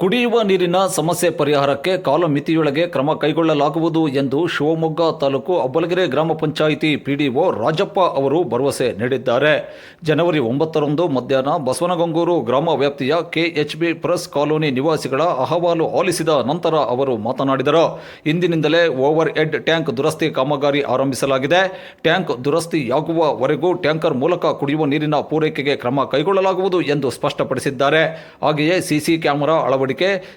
ಕುಡಿಯುವ ನೀರಿನ ಸಮಸ್ಯೆ ಪರಿಹಾರಕ್ಕೆ ಕಾಲಮಿತಿಯೊಳಗೆ ಕ್ರಮ ಕೈಗೊಳ್ಳಲಾಗುವುದು ಎಂದು ಶಿವಮೊಗ್ಗ ತಾಲೂಕು ಅಬ್ಬಲಗೆರೆ ಗ್ರಾಮ ಪಂಚಾಯಿತಿ ಪಿಡಿಒ ರಾಜಪ್ಪ ಅವರು ಭರವಸೆ ನೀಡಿದ್ದಾರೆ. ಜನವರಿ ಒಂಬತ್ತರಂದು ಮಧ್ಯಾಹ್ನ ಬಸವನಗಂಗೂರು ಗ್ರಾಮ ವ್ಯಾಪ್ತಿಯ ಕೆಎಚ್ಬಿ ಪ್ರೆಸ್ ಕಾಲೋನಿ ನಿವಾಸಿಗಳ ಅಹವಾಲು ಆಲಿಸಿದ ನಂತರ ಅವರು ಮಾತನಾಡಿದರು. ಇಂದಿನಿಂದಲೇ ಓವರ್ ಹೆಡ್ ಟ್ಯಾಂಕ್ ದುರಸ್ತಿ ಕಾಮಗಾರಿ ಆರಂಭಿಸಲಾಗಿದೆ. ಟ್ಯಾಂಕ್ ದುರಸ್ತಿಯಾಗುವವರೆಗೂ ಟ್ಯಾಂಕರ್ ಮೂಲಕ ಕುಡಿಯುವ ನೀರಿನ ಪೂರೈಕೆಗೆ ಕ್ರಮ ಕೈಗೊಳ್ಳಲಾಗುವುದು ಎಂದು ಸ್ಪಷ್ಟಪಡಿಸಿದ್ದಾರೆ. ಹಾಗೆಯೇ ಸಿಸಿ ಕ್ಯಾಮೆರಾ ಅಳವಡಿಕೆ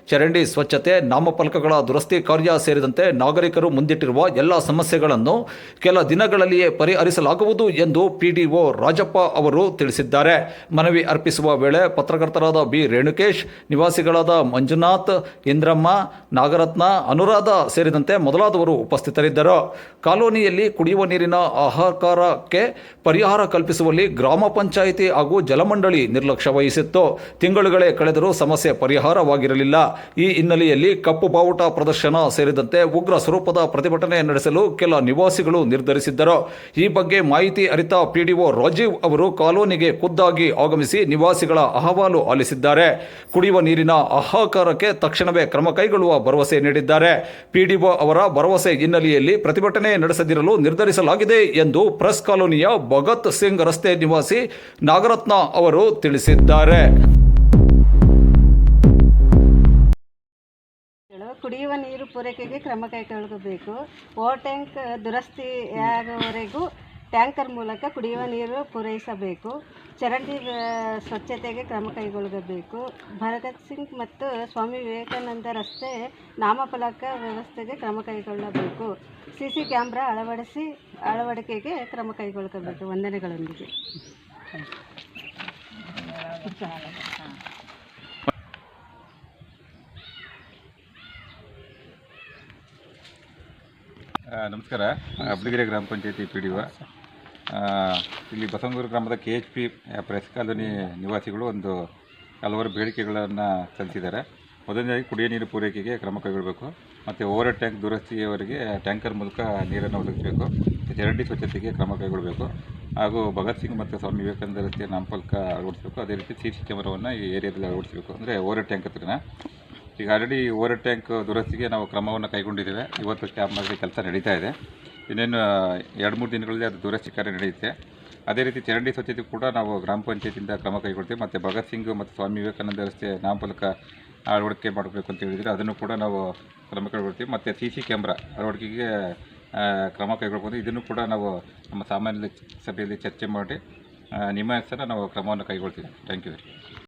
ಚರಂಡಿ ಸ್ವಚ್ಛತೆ, ನಾಮಫಲಕಗಳ ದುರಸ್ತಿ ಕಾರ್ಯ ಸೇರಿದಂತೆ ನಾಗರಿಕರು ಮುಂದಿಟ್ಟಿರುವ ಎಲ್ಲ ಸಮಸ್ಯೆಗಳನ್ನು ಕೆಲ ದಿನಗಳಲ್ಲಿಯೇ ಪರಿಹರಿಸಲಾಗುವುದು ಎಂದು ಪಿಡಿಒ ರಾಜಪ್ಪ ಅವರು ತಿಳಿಸಿದ್ದಾರೆ. ಮನವಿ ಅರ್ಪಿಸುವ ವೇಳೆ ಪತ್ರಕರ್ತರಾದ ಬಿ. ರೇಣುಕೇಶ್, ನಿವಾಸಿಗಳಾದ ಮಂಜುನಾಥ್, ಇಂದ್ರಮ್ಮ, ನಾಗರತ್ನ, ಅನುರಾಧ ಸೇರಿದಂತೆ ಮೊದಲಾದವರು ಉಪಸ್ಥಿತರಿದ್ದರು. ಕಾಲೋನಿಯಲ್ಲಿ ಕುಡಿಯುವ ನೀರಿನ ಆಹಾಕಾರಕ್ಕೆ ಪರಿಹಾರ ಕಲ್ಪಿಸುವಲ್ಲಿ ಗ್ರಾಮ ಪಂಚಾಯಿತಿ ಹಾಗೂ ಜಲಮಂಡಳಿ ನಿರ್ಲಕ್ಷ್ಯ ವಹಿಸಿತ್ತು. ತಿಂಗಳುಗಳೇ ಕಳೆದರೂ ಸಮಸ್ಯೆ ಪರಿಹಾರವಾಗಿರಲಿಲ್ಲ ಈ ಹಿನ್ನೆಲೆಯಲ್ಲಿ ಕಪ್ಪು ಬಾವುಟ ಪ್ರದರ್ಶನ ಸೇರಿದಂತೆ ಉಗ್ರ ಸ್ವರೂಪದ ಪ್ರತಿಭಟನೆ ನಡೆಸಲು ಕೆಲ ನಿವಾಸಿಗಳು ನಿರ್ಧರಿಸಿದ್ದರು. ಈ ಬಗ್ಗೆ ಮಾಹಿತಿ ಅರಿತ ಪಿಡಿಒ ರಾಜೀವ್ ಅವರು ಕಾಲೋನಿಗೆ ಖುದ್ದಾಗಿ ಆಗಮಿಸಿ ನಿವಾಸಿಗಳ ಅಹವಾಲು ಆಲಿಸಿದ್ದಾರೆ. ಕುಡಿಯುವ ನೀರಿನ ಅಹಾಕಾರಕ್ಕೆ ತಕ್ಷಣವೇ ಕ್ರಮ ಕೈಗೊಳ್ಳುವ ಭರವಸೆ ನೀಡಿದ್ದಾರೆ. ಪಿಡಿಒ ಅವರ ಭರವಸೆ ಹಿನ್ನೆಲೆಯಲ್ಲಿ ಪ್ರತಿಭಟನೆ ನಡೆಸದಿರಲು ನಿರ್ಧರಿಸಲಾಗಿದೆ ಎಂದು ಪ್ರೆಸ್ ಕಾಲೋನಿಯ ಭಗತ್ ಸಿಂಗ್ ರಸ್ತೆ ನಿವಾಸಿ ನಾಗರತ್ನ ಅವರು ತಿಳಿಸಿದ್ದಾರೆ. ಕುಡಿಯುವ ನೀರು ಪೂರೈಕೆಗೆ ಕ್ರಮ ಕೈಗೊಳ್ಳಬೇಕು. ಓವರ್ ಟ್ಯಾಂಕ್ ದುರಸ್ತಿಯಾಗುವವರೆಗೂ ಟ್ಯಾಂಕರ್ ಮೂಲಕ ಕುಡಿಯುವ ನೀರು ಪೂರೈಸಬೇಕು. ಚರಂಡಿ ಸ್ವಚ್ಛತೆಗೆ ಕ್ರಮ ಕೈಗೊಳ್ಳಬೇಕು. ಭಗತ್ ಸಿಂಗ್ ಮತ್ತು ಸ್ವಾಮಿ ವಿವೇಕಾನಂದ ರಸ್ತೆ ನಾಮಫಲಕ ವ್ಯವಸ್ಥೆಗೆ ಕ್ರಮ ಕೈಗೊಳ್ಳಬೇಕು. ಸಿ ಸಿ ಕ್ಯಾಮ್ರಾ ಅಳವಡಿಸಿ, ಅಳವಡಿಕೆಗೆ ಕ್ರಮ ಕೈಗೊಳ್ಳಬೇಕು. ವಂದನೆಗಳೊಂದಿಗೆ. ನಮಸ್ಕಾರ. ಅಬ್ಲಿಗಿರಿ ಗ್ರಾಮ ಪಂಚಾಯತಿ ಪಿ ಡಿ ಒ. ಇಲ್ಲಿ ಬಸವನಗೂರು ಗ್ರಾಮದ K H P press colony ನಿವಾಸಿಗಳು ಒಂದು ಹಲವಾರು ಬೇಡಿಕೆಗಳನ್ನು ಸಲ್ಲಿಸಿದ್ದಾರೆ. ಮೊದಲನೇದಾಗಿ ಕುಡಿಯೋ ನೀರು ಪೂರೈಕೆಗೆ ಕ್ರಮ ಕೈಗೊಳ್ಳಬೇಕು. ಮತ್ತು ಓವರ್ ಟ್ಯಾಂಕ್ ದುರಸ್ತಿಯವರಿಗೆ ಟ್ಯಾಂಕರ್ ಮೂಲಕ ನೀರನ್ನು ಒದಗಿಸಬೇಕು. ಚರಂಡಿ ಸ್ವಚ್ಛತೆಗೆ ಕ್ರಮ ಕೈಗೊಳ್ಳಬೇಕು. ಹಾಗೂ ಭಗತ್ ಸಿಂಗ್ ಮತ್ತು ಸ್ವಾಮಿ ವಿವೇಕಾನಂದ ರಸ್ತೆಯ ನಾಮಫಲಕ ಅಳವಡಿಸಬೇಕು. ಅದೇ ರೀತಿ ಸಿ ಸಿ ಕ್ಯಾಮರಾವನ್ನು ಈ ಏರಿಯಾದಲ್ಲಿ ಅಳವಡಿಸಬೇಕು. ಅಂದರೆ ಓವರ್ ಟ್ಯಾಂಕ್ ಹತ್ರನ. ಈಗ ಆಲ್ರೆಡಿ ಓವರ್ ಟ್ಯಾಂಕ್ ದುರಸ್ತಿಗೆ ನಾವು ಕ್ರಮವನ್ನು ಕೈಗೊಂಡಿದ್ದೇವೆ. ಇವತ್ತು ಕ್ಯಾಮ್ರಾಗೆ ಕೆಲಸ ನಡೀತಾ ಇದೆ. ಇನ್ನೇನು, ಎರಡು, ಮೂರು ದಿನಗಳಲ್ಲಿ ಅದು ದುರಸ್ತಿ ಕಾರ್ಯ ನಡೆಯುತ್ತೆ. ಅದೇ ರೀತಿ ಚರಂಡಿ ಸ್ವಚ್ಛತೆ ಕೂಡ ನಾವು ಗ್ರಾಮ ಪಂಚಾಯತಿಯಿಂದ ಕ್ರಮ ಕೈಗೊಳ್ತೀವಿ. ಮತ್ತು ಭಗತ್ ಸಿಂಗ್ ಮತ್ತು ಸ್ವಾಮಿ ವಿವೇಕಾನಂದ ರಸ್ತೆ ನಾಮಫಲಕ ಅಳವಡಿಕೆ ಮಾಡಬೇಕು ಅಂತ ಹೇಳಿದರೆ ಅದನ್ನು ಕೂಡ ನಾವು ಕ್ರಮ ಕೈಗೊಳ್ತೀವಿ. ಮತ್ತು ಸಿ ಸಿ ಕ್ಯಾಮ್ರಾ ಅಳವಡಿಕೆಗೆ ಕ್ರಮ ಕೈಗೊಳ್ಬೋದು. ಇದನ್ನು ಕೂಡ ನಾವು ನಮ್ಮ ಸಾಮಾನ್ಯ ಸಭೆಯಲ್ಲಿ ಚರ್ಚೆ ಮಾಡಿ ನಿಮ್ಮ ಹೆಸರ ನಾವು ಕ್ರಮವನ್ನು ಕೈಗೊಳ್ತೀವಿ. Thank you